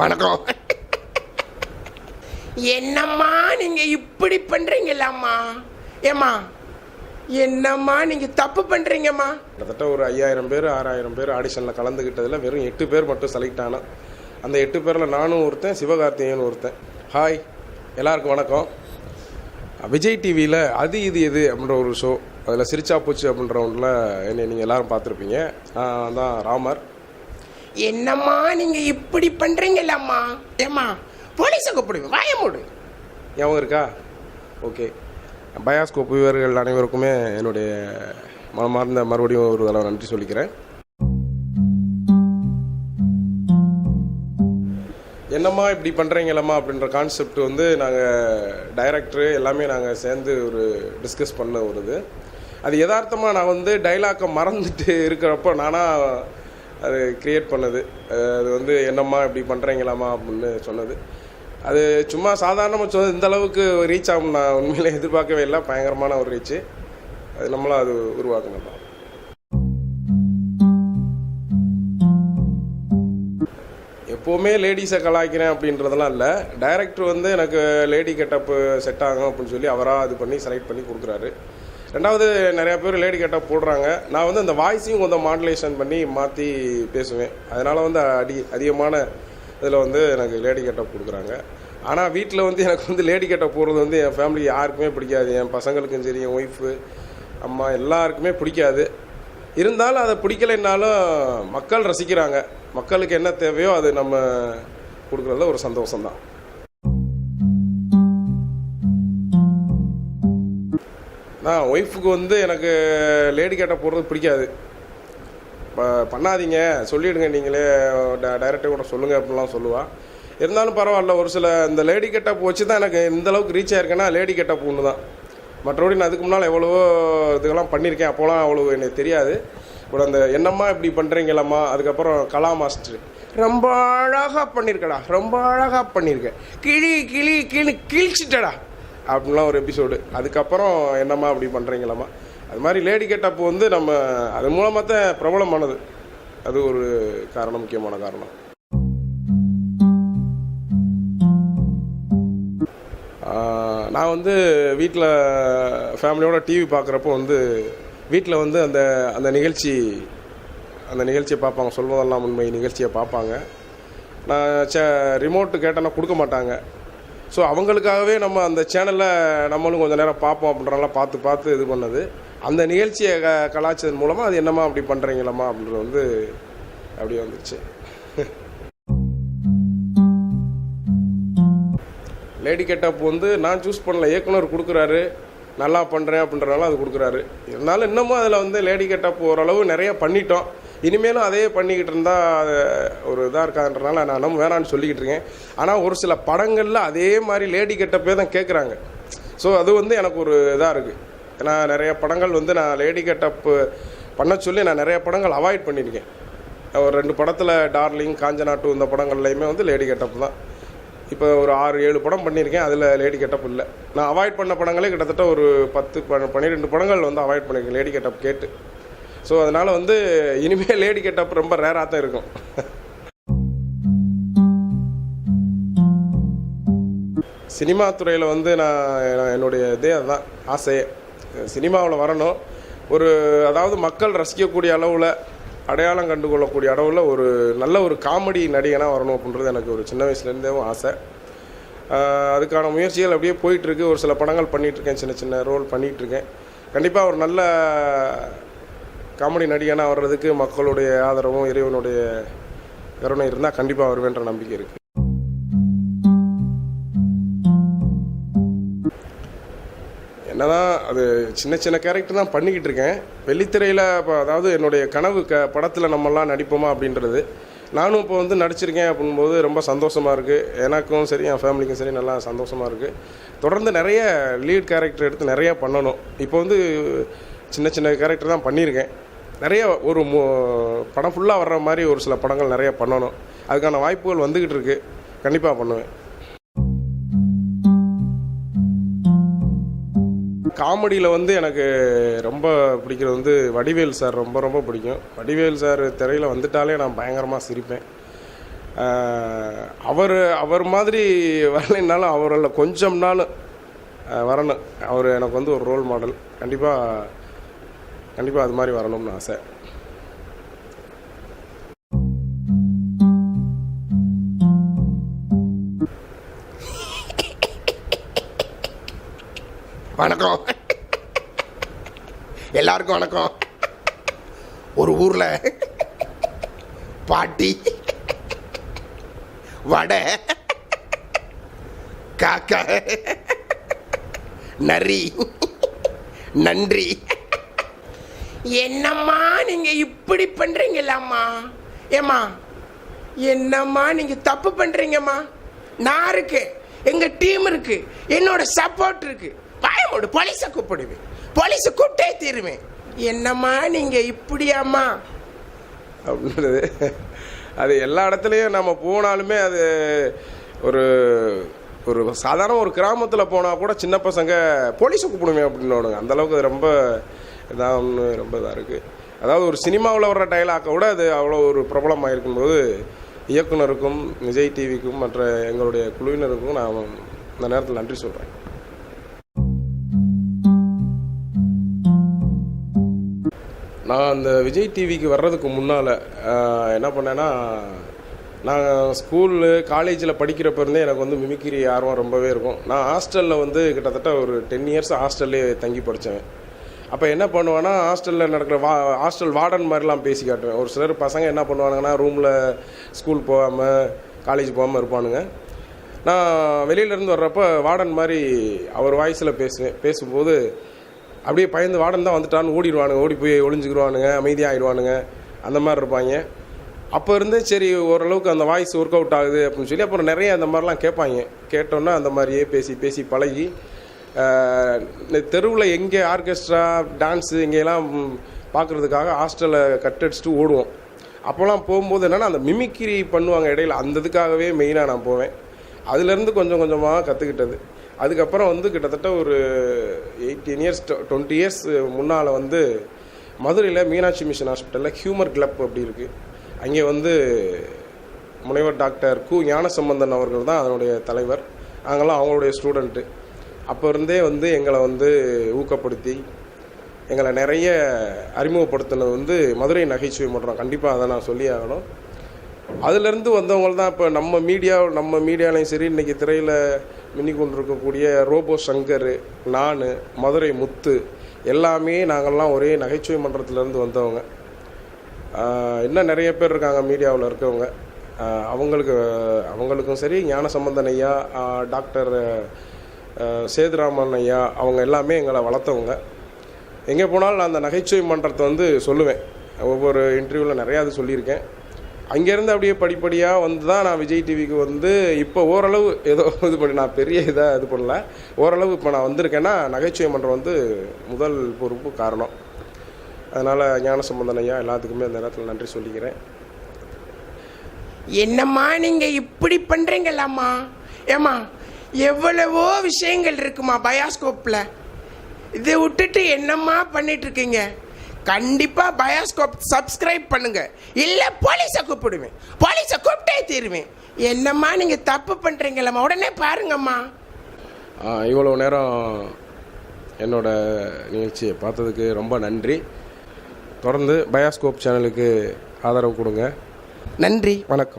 வணக்கம். என்னம்மா நீங்க இப்படி பண்றீங்களாம்மா? ஏம்மா என்னம்மா நீங்க தப்பு பண்றீங்கம்மா? கிட்டத்தட்ட ஒரு ஐயாயிரம் பேர் ஆறாயிரம் பேர் ஆடிஷனில் கலந்துக்கிட்டதில் வெறும் எட்டு பேர் மட்டும் செலக்ட் ஆனா. அந்த எட்டு பேரில் நானும் ஒருத்தன் சிவகார்த்திகேயன் ஒருத்தன். ஹாய் எல்லாருக்கும் வணக்கம். விஜய் டிவியில் அது இது எது அப்படின்ற ஒரு ஷோ அதில் சிரிச்சா போச்சு அப்படின்ற ஒன்றில் என்னை நீங்கள் எல்லாரும் பார்த்துருப்பீங்க. நான் தான் ராமர். என்னம்மா நீங்கள் இப்படி பண்ணுறீங்களாம்மா ஏம்மா போலீஸை கூப்பிடுவேன் வாய மூடு. ஞாபகம் இருக்கா? ஓகே. பயாஸ்கோப் வீரர்கள் அனைவருக்குமே என்னுடைய மனமார்ந்த மறுபடியும் ஒரு தடவை நன்றி சொல்லிக்கிறேன். என்னம்மா இப்படி பண்ணுறீங்களம்மா அப்படின்ற கான்செப்ட் வந்து நாங்கள் டைரக்டரு எல்லாமே நாங்கள் சேர்ந்து ஒரு டிஸ்கஸ் பண்ண ஒரு இது. அது யதார்த்தமாக நான் வந்து டைலாக்கை மறந்துட்டு இருக்கிறப்போ நானாக அது கிரியேட் பண்ணது. அது வந்து என்னம்மா இப்படி பண்ணுறீங்களாம்மா அப்படின்னு சொன்னது. அது சும்மா சாதாரணமாக சொன்னது இந்த அளவுக்கு ரீச் ஆகும் நான் உண்மையில் எதிர்பார்க்கவே இல்லை. பயங்கரமான ஒரு ரீச்சு அது நம்மளும் அது உருவாக்கணும் தான் எப்போவுமே லேடிஸை கலாய்க்கிறேன் அப்படின்றதெல்லாம் இல்லை. டைரக்டர் வந்து எனக்கு லேடி கெட்டப்பு செட் ஆகும் அப்படின்னு சொல்லி அவராக இது பண்ணி செலக்ட் பண்ணி கொடுக்குறாரு. ரெண்டாவது நிறையா பேர் லேடி கேட்டால் போடுறாங்க. நான் வந்து அந்த வாய்ஸையும் கொஞ்சம் மாடுலேஷன் பண்ணி மாற்றி பேசுவேன். அதனால் வந்து அடி அதிகமான இதில் வந்து எனக்கு லேடி கேட்டால் கொடுக்குறாங்க. ஆனால் வீட்டில் வந்து எனக்கு வந்து லேடி கேட்டால் போடுறது வந்து என் ஃபேமிலி யாருக்குமே பிடிக்காது. என் பசங்களுக்கும் சரி என் ஒய்ஃபு அம்மா எல்லாருக்குமே பிடிக்காது. இருந்தாலும் அதை பிடிக்கலைன்னாலும் மக்கள் ரசிக்கிறாங்க. மக்களுக்கு என்ன தேவையோ அது நம்ம கொடுக்குறதுல ஒரு சந்தோஷம்தான். நான் ஒய்ஃபுக்கு வந்து எனக்கு லேடி கேட்டால் போடுறது பிடிக்காது. பண்ணாதீங்க. சொல்லிவிடுங்க நீங்களே. டைரக்டர் கூட சொல்லுங்கள் அப்படிலாம் சொல்லுவாள் இருந்தாலும் பரவாயில்ல ஒரு சில இந்த லேடி கெட்டப் வச்சு தான் எனக்கு இந்த அளவுக்கு ரீச் ஆயிருக்கேன்னா லேடி கெட்டப் ஒன்று தான். மற்றபடி நான் அதுக்கு முன்னால் எவ்வளவோ இதுக்கெல்லாம் பண்ணியிருக்கேன் அப்போலாம் அவ்வளோ எனக்கு தெரியாது. இப்போ அந்த என்னம்மா இப்படி பண்ணுறீங்களம்மா அதுக்கப்புறம் கலா மாஸ்டர். ரொம்ப அழகாக பண்ணியிருக்கடா ரொம்ப அழகாக பண்ணியிருக்கேன் கிளி கிளி கிளி கிழிச்சிட்டடா. அப்படின்லாம் ஒரு எபிசோடு அதுக்கப்புறம் என்னம்மா அப்படி பண்ணுறீங்களாம்மா அது மாதிரி லேடி கெட்டப் வந்து நம்ம அது மூலமாக தான் பிரபலமானது அது ஒரு காரணம் முக்கியமான காரணம். நான் வந்து வீட்டில் ஃபேமிலியோட டிவி பார்க்குறப்போ வந்து வீட்டில் வந்து அந்த அந்த நிகழ்ச்சி அந்த நிகழ்ச்சியை பார்ப்பாங்க. சொல்வதெல்லாம் உண்மை நிகழ்ச்சியை பார்ப்பாங்க. நான் ச ரிமோட்டு கேட்டேன்னா கொடுக்க மாட்டாங்க. ஸோ அவங்களுக்காகவே நம்ம அந்த சேனலில் நம்மளும் கொஞ்சம் நேரம் பார்ப்போம் அப்படின்றலாம் பார்த்து பார்த்து இது பண்ணது. அந்த நிகழ்ச்சியை க கலாச்சதன் மூலமாக அது என்னம்மா அப்படி பண்ணுறீங்களம்மா அப்படின்றது வந்து அப்படியே வந்துச்சு. லேடி கெட்டப் வந்து நான் சூஸ் பண்ணல இயக்குனர் கொடுக்குறாரு நல்லா பண்ணுறேன் அப்படின்றனால அது கொடுக்குறாரு. இருந்தாலும் இன்னமும் அதில் வந்து லேடி கெட்டப் ஓரளவு நிறைய பண்ணிட்டோம். இனிமேலும் அதே பண்ணிக்கிட்டு இருந்தால் அது ஒரு இதாக இருக்காதுன்றனால நான் நம்ம வேணான்னு சொல்லிக்கிட்டு இருக்கேன். ஆனால் ஒரு சில படங்களில் அதே மாதிரி லேடி கெட்டப்பே தான் கேட்குறாங்க ஸோ அது வந்து எனக்கு ஒரு இதாக இருக்குது ஏன்னா நிறைய படங்கள் வந்து நான் லேடி கெட்டப்பு பண்ண சொல்லி நான் நிறைய படங்கள் அவாய்ட் பண்ணியிருக்கேன். ஒரு ரெண்டு படத்தில் டார்லிங் காஞ்சனா டூ இந்த படங்கள்லையுமே வந்து லேடி கெட்டப் தான். இப்போ ஒரு ஆறு ஏழு படம் பண்ணியிருக்கேன். அதில் லேடி கெட்டப் இல்லை. நான் அவாய்ட் பண்ண படங்களே கிட்டத்தட்ட ஒரு பத்து ப- பன்னிரெண்டு படங்கள் வந்து அவாய்ட் பண்ணியிருக்கேன். லேடி கெட்டப் கேட்டு. ஸோ அதனால் வந்து இனிமேல் லேடி கெட்டப் ரொம்ப ரேராக தான் இருக்கும். சினிமா துறையில் வந்து நான் என்னுடைய இதே அதுதான் ஆசையே. சினிமாவில் வரணும். ஒரு அதாவது மக்கள் ரசிக்கக்கூடிய அளவில் அடையாளம் கண்டுகொள்ளக்கூடிய அளவில் ஒரு நல்ல ஒரு காமெடி நடிகனாக வரணும் அப்படின்றது எனக்கு ஒரு சின்ன வயசுலேருந்தே ஆசை. அதுக்கான முயற்சிகள் அப்படியே போயிட்டுருக்கு ஒரு சில படங்கள் பண்ணிகிட்ருக்கேன் சின்ன சின்ன ரோல் பண்ணிகிட்ருக்கேன் கண்டிப்பாக ஒரு நல்ல காமெடி நடிகனாக வர்றதுக்கு மக்களுடைய ஆதரவும் இறைவனுடைய கருணை இருந்தால் கண்டிப்பாக வருவேன்ற நம்பிக்கை இருக்குது என்னதான் அது சின்ன சின்ன கேரக்டர் தான் பண்ணிக்கிட்டு இருக்கேன். வெள்ளித்திரையில் இப்போ அதாவது என்னுடைய கனவு க படத்தில் நம்மெல்லாம் நடிப்போமா அப்படின்றது நானும் இப்போ வந்து நடிச்சிருக்கேன் அப்படின்போது ரொம்ப சந்தோஷமாக இருக்குது எனக்கும் சரி என் ஃபேமிலிக்கும் சரி நல்லா சந்தோஷமாக இருக்குது தொடர்ந்து நிறைய லீட் கேரக்டர் எடுத்து நிறைய பண்ணணும். இப்போ வந்து சின்ன சின்ன கேரக்டர் தான் பண்ணியிருக்கேன். நிறைய ஒரு படம் ஃபுல்லாக வர்ற மாதிரி ஒரு சில படங்கள் நிறைய பண்ணணும். அதுக்கான வாய்ப்புகள் வந்துக்கிட்டு இருக்கு. கண்டிப்பாக பண்ணுவேன். காமெடியில் வந்து எனக்கு ரொம்ப பிடிக்கிறது வந்து வடிவேல் சார் ரொம்ப ரொம்ப பிடிக்கும். வடிவேல் சார் திரையில் வந்துட்டாலே நான் பயங்கரமாக சிரிப்பேன். அவர் அவர் மாதிரி வரலைன்னாலும் அவரில் கொஞ்சம்னாலும் நாள் வரணும். அவர் எனக்கு வந்து ஒரு ரோல் மாடல் கண்டிப்பாக கண்டிப்பாக அது மாதிரி வரணும்னு ஆசை. வணக்கம். எல்லாருக்கும் வணக்கம். ஒரு ஊர்ல பாட்டி வடை காக்கா நரி நன்றி. என்னம்மா நீங்க இப்படி பண்ணுறீங்களாம்மா ஏம்மா என்னம்மா நீங்க தப்பு பண்றீங்கம்மா? நான் இருக்கேன் எங்க டீம் இருக்கு என்னோட சப்போர்ட் இருக்கு. பயமோடு போலீஸை கூப்பிடுவேன். போலீஸை கூப்பிட்டே தீருவேன். என்னம்மா நீங்க இப்படியாம்மா? அப்படின்றது அது எல்லா இடத்துலையும் நம்ம போனாலுமே அது ஒரு ஒரு சாதாரண ஒரு கிராமத்தில் போனால் கூட சின்ன பசங்க போலீஸை கூப்பிடுமே அப்படின்னு அந்த அளவுக்கு ரொம்ப இதாக ஒன்று ரொம்ப இதாக இருக்குது அதாவது ஒரு சினிமாவில் வர்ற டைலாக்கை விட அது அவ்வளோ ஒரு பிரபலமாக இருக்கும்போது இயக்குனருக்கும் விஜய் டிவிக்கும் மற்ற எங்களுடைய குழுவினருக்கும் நான் இந்த நேரத்தில் நன்றி சொல்கிறேன் நான் அந்த விஜய் டிவிக்கு வர்றதுக்கு முன்னால் என்ன பண்ணேன்னா நான் ஸ்கூலு காலேஜில் படிக்கிறப்ப இருந்தே எனக்கு வந்து மிமிக்ரி ஆர்வம் ரொம்பவே இருக்கும். நான் ஹாஸ்டலில் வந்து கிட்டத்தட்ட ஒரு டென் இயர்ஸ் ஹாஸ்டல்லே தங்கி படித்தேன் அப்போ என்ன பண்ணுவேன்னா ஹாஸ்டலில் நடக்கிற வா ஹாஸ்டல் வார்டன் மாதிரிலாம் பேசி காட்டுவேன். ஒரு சிலர் பசங்க என்ன பண்ணுவானுங்கன்னா ரூமில் ஸ்கூல் போகாமல் காலேஜ் போகாமல் இருப்பானுங்க. நான் வெளியிலேருந்து வர்றப்ப வார்டன் மாதிரி அவர் வாய்ஸில் பேசுவேன். பேசும்போது அப்படியே பயந்து வார்டன் தான் வந்துட்டான்னு ஓடிடுவானுங்க. ஓடி போய் ஒளிஞ்சுக்கிடுவானுங்க அமைதியாகிடுவானுங்க அந்த மாதிரி இருப்பாங்க. அப்போ இருந்து சரி ஓரளவுக்கு அந்த வாய்ஸ் ஒர்க் அவுட் ஆகுது அப்படின்னு சொல்லி அப்புறம் நிறைய அந்த மாதிரிலாம் கேட்பாங்க. கேட்டோன்னே அந்த மாதிரியே பேசி பேசி பழகி தெருவில் எங்கே ஆர்கெஸ்ட்ரா டான்ஸு இங்கெல்லாம் பார்க்குறதுக்காக ஹாஸ்டலை கட்டடிச்சுட்டு ஓடுவோம். அப்போல்லாம் போகும்போது என்னென்னா அந்த மிமிக்கிரி பண்ணுவாங்க இடையில. அந்த இதுக்காகவே மெயினாக நான் போவேன். அதுலேருந்து கொஞ்சம் கொஞ்சமாக கற்றுக்கிட்டது அதுக்கப்புறம் வந்து கிட்டத்தட்ட ஒரு எயிட்டீன் இயர்ஸ் டுவெண்ட்டி இயர்ஸ் முன்னால் வந்து மதுரையில் மீனாட்சி மிஷன் ஹாஸ்பிட்டலில் ஹியூமர் கிளப் அப்படி இருக்குது அங்கே வந்து முனைவர் டாக்டர் கு ஞானசம்பந்தன் அவர்கள் தான் அதனுடைய தலைவர். நாங்கள்லாம் அவங்களுடைய ஸ்டூடெண்ட்டு. அப்போ இருந்தே வந்து எங்களை வந்து ஊக்கப்படுத்தி எங்களை நிறைய அறிமுகப்படுத்தினது வந்து மதுரை நகைச்சுவை மன்றம். கண்டிப்பாக அதை நான் சொல்லி ஆகணும். அதுலேருந்து வந்தவங்க தான் இப்போ நம்ம மீடியா நம்ம மீடியாலையும் சரி இன்றைக்கி திரையில் மின்னி கொண்டிருக்கக்கூடிய ரோபோ சங்கர் நான் மதுரை முத்து எல்லாமே நாங்கள்லாம் ஒரே நகைச்சுவை மன்றத்திலேருந்து வந்தவங்க. இன்னும் நிறைய பேர் இருக்காங்க மீடியாவில் இருக்கவங்க. அவங்களுக்கு அவங்களுக்கும் சரி ஞான ஐயா டாக்டர் சேதுராமன் ஐயா அவங்க எல்லாமே எங்களை வளர்த்தவங்க. எங்கே போனாலும் நான் அந்த நகைச்சுவை மன்றத்தை வந்து சொல்லுவேன். ஒவ்வொரு இன்டர்வியூவில் நிறையா அது சொல்லியிருக்கேன். அங்கேருந்து அப்படியே படிப்படியாக வந்து தான் நான் விஜய் டிவிக்கு வந்து இப்போ ஓரளவு ஏதோ இது பண்ணி நான் பெரிய இதாக இது பண்ணல. ஓரளவு இப்போ நான் வந்திருக்கேன்னா நகைச்சுவை மன்றம் வந்து முதல் பொறுப்பு காரணம். அதனால் ஞான சம்பந்தன் ஐயா எல்லாத்துக்குமே அந்த நேரத்தில் நன்றி சொல்லிக்கிறேன். என்னம்மா நீங்கள் இப்படி பண்ணுறீங்களாம்மா ஏம்மா எவ்வளவோ விஷயங்கள் இருக்குமா பயாஸ்கோப்ல? இதை விட்டுட்டு என்னம்மா பண்ணிட்டு இருக்கீங்க கண்டிப்பா பயாஸ்கோப் சப்ஸ்கிரைப் பண்ணுங்க. இல்ல போலீஸை கூப்பிடுவேன். போலீஸை கூப்பிட்டே தீருவேன். என்னம்மா நீங்க தப்பு பண்றீங்களம்மா? உடனே பாருங்கம்மா. இவ்வளோ நேரம் என்னோட நிகழ்ச்சியை பார்த்ததுக்கு ரொம்ப நன்றி. தொடர்ந்து பயாஸ்கோப் சேனலுக்கு ஆதரவு கொடுங்க. நன்றி. வணக்கம்.